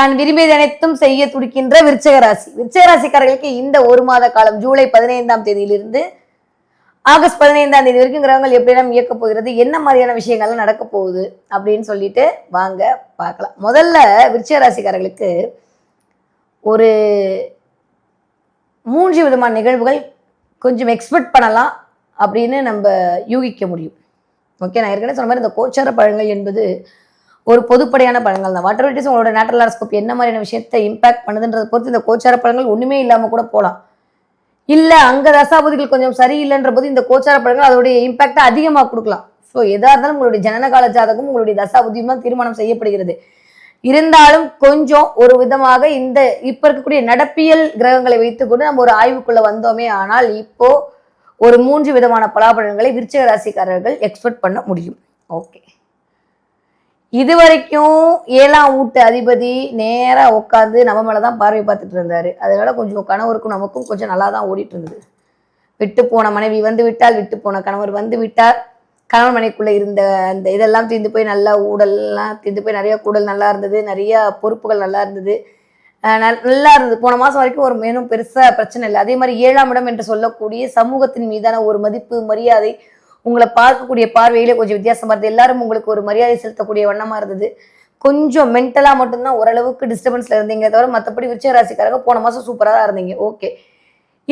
தான் விரும்பியது அனைத்தும் செய்ய துடிக்கின்ற விருச்சகராசி. ராசி ராசிக்காரர்களுக்கு இந்த ஒரு மாத காலம் ஜூலை பதினைந்தாம் தேதியிலிருந்து ஆகஸ்ட் பதினைந்தாம் தேதி வரைக்கும் கிரகங்கள் எப்படியெல்லாம் இயக்க போகிறது என்ன மாதிரியான விஷயங்கள்லாம் நடக்க போகுது அப்படின்னு சொல்லிட்டு வாங்க பார்க்கலாம். முதல்ல விருச்சகராசிக்காரர்களுக்கு ஒரு மூன்று விதமான நிகழ்வுகள் கொஞ்சம் எக்ஸ்பெக்ட் பண்ணலாம் அப்படின்னு நம்ம யூகிக்க முடியும். ஓகே நான் ஏற்கனவே சொன்ன மாதிரி இந்த கோச்சார பழங்கள் என்பது ஒரு பொதுப்படையான படங்கள் தான். வாட்டர் இஸ் உங்களோட நேட்டரல் ஹாரஸ்கோப் என்ன மாதிரியான விஷயத்தை இம்பாக்ட் பண்ணுதுன்றத பொறுத்து இந்த கோச்சார படங்கள் ஒன்றுமே இல்லாமல் கூட போகலாம் இல்லை அங்கே தசாபதிகள் கொஞ்சம் சரியில்லைன்ற போது இந்த கோச்சார படங்கள் அதோடைய இம்பாக்டை அதிகமாக கொடுக்கலாம். ஸோ எதாக இருந்தாலும் உங்களுடைய ஜனனகால ஜாதகம் உங்களுடைய தசாபுத்தியும் தான் தீர்மானம் செய்யப்படுகிறது. இருந்தாலும் கொஞ்சம் ஒரு விதமாக இந்த இப்ப இருக்கக்கூடிய நடப்பியல் கிரகங்களை வைத்துக்கொண்டு நம்ம ஒரு ஆய்வுக்குள்ள வந்தோமே ஆனால் இப்போ ஒரு மூன்று விதமான பலாபலன்களை விருச்சிக ராசிக்காரர்கள் எக்ஸ்பெக்ட் பண்ண முடியும். ஓகே இது வரைக்கும் ஏழாம் வீட்டு அதிபதி நேராக உட்காந்து நம்ம மேலே தான் பார்வை பார்த்துட்டு இருந்தாரு. அதனால கொஞ்சம் கணவருக்கும் நமக்கும் கொஞ்சம் நல்லா தான் ஓடிட்டு இருந்தது விட்டு போன மனைவி வந்து விட்டால் விட்டு போன கணவர் வந்து விட்டார் கணவன் மனைக்குள்ள இருந்த அந்த இதெல்லாம் தீர்ந்து போய் நல்லா ஊடல்லாம் தீர்ந்து போய் நிறைய கூடல் நல்லா இருந்தது நிறைய பொறுப்புகள் நல்லா இருந்தது. நல்- நல்லா இருந்தது. போன மாதம் வரைக்கும் ஒரு மேலும் பெருசா பிரச்சனை இல்லை. அதே மாதிரி ஏழாம் இடம் என்று சொல்லக்கூடிய சமூகத்தின் மீதான ஒரு மதிப்பு மரியாதை உங்களை பார்க்கக்கூடிய பார்வையிலே கொஞ்சம் வித்தியாசமா இருந்தது. எல்லாரும் உங்களுக்கு ஒரு மரியாதை செலுத்தக்கூடிய வண்ணமா இருந்தது. கொஞ்சம் மென்டலா மட்டும்தான் ஓரளவுக்கு டிஸ்டர்பன்ஸ்ல இருந்தீங்க தவிர மற்றபடி விருச்சிக ராசிக்காரங்க போன மாசம் சூப்பரா தான் இருந்தீங்க. ஓகே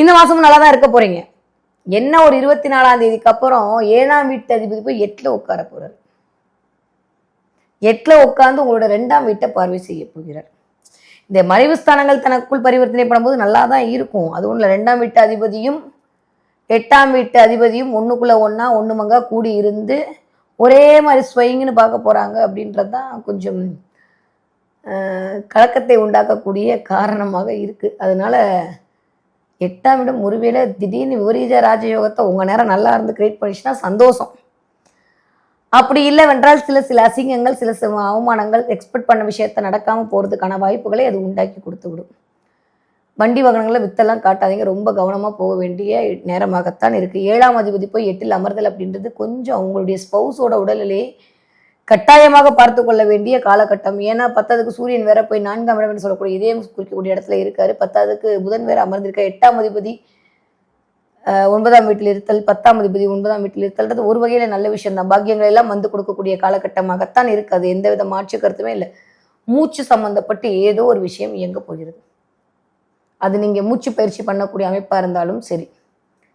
இந்த மாசமும் நல்லா தான் இருக்க போறீங்க. என்ன ஒரு இருபத்தி நாலாம் தேதிக்கு அப்புறம் ஏழாம் வீட்டு அதிபதி போய் எட்டில் உட்கார போறாரு. எட்டில் உட்கார்ந்து உங்களோட ரெண்டாம் வீட்டை பார்வை செய்ய போகிறார். இந்த மறைவு ஸ்தானங்கள் தனக்குள் பரிவர்த்தனை பண்ணும்போது நல்லா தான் இருக்கும். அது ஒன்றில் ரெண்டாம் வீட்டு அதிபதியும் எட்டாம் வீட்டு அதிபதியும் ஒன்றுக்குள்ளே ஒன்றா ஒன்று மங்கா கூடி இருந்து ஒரே மாதிரி ஸ்வைங்குன்னு பார்க்க போகிறாங்க அப்படின்றது தான் கொஞ்சம் கலக்கத்தை உண்டாக்கக்கூடிய காரணமாக இருக்குது அதனால எட்டாம் இடம் ஒருவேளை திடீர்னு விபரீத ராஜயோகத்தை உங்கள் நேரம் நல்லா இருந்து கிரியேட் பண்ணிச்சுன்னா சந்தோஷம். அப்படி இல்லைவென்றால் சில சில அசிங்கங்கள் சில சில அவமானங்கள் எக்ஸ்பெக்ட் பண்ண விஷயத்த நடக்காமல் போகிறதுக்கான வாய்ப்புகளை அது உண்டாக்கி கொடுத்து விடும் வண்டி வாகனங்களை வித்தெல்லாம் காட்டாதீங்க. ரொம்ப கவனமாக போக வேண்டிய நேரமாகத்தான் இருக்குது ஏழாம் அதிபதி போய் எட்டில் அமர்தல் அப்படின்றது கொஞ்சம் அவங்களுடைய ஸ்பௌஸோட உடலிலே கட்டாயமாக பார்த்து கொள்ள வேண்டிய காலகட்டம். ஏன்னா பத்தாவதுக்கு சூரியன் வேற போய் நான்காம் இடம் சொல்லக்கூடிய இதயம் குறிக்கக்கூடிய இடத்துல இருக்காரு. பத்தாவதுக்கு புதன் வேற அமர்ந்திருக்க எட்டாம் அதிபதி ஒன்பதாம் வீட்டில் இருத்தல் பத்தாம் அதிபதி ஒன்பதாம் வீட்டில் இருத்தல்ன்றது ஒரு வகையில் நல்ல விஷயம் தான் பாக்கியங்கள் எல்லாம் வந்து கொடுக்கக்கூடிய காலகட்டமாகத்தான் இருக்காது எந்தவித மாற்று கருத்துமே இல்லை. மூச்சு சம்பந்தப்பட்டு ஏதோ ஒரு விஷயம் இயங்க போகிறது. அது நீங்கள் மூச்சு பயிற்சி பண்ணக்கூடிய அமைப்பாக இருந்தாலும் சரி.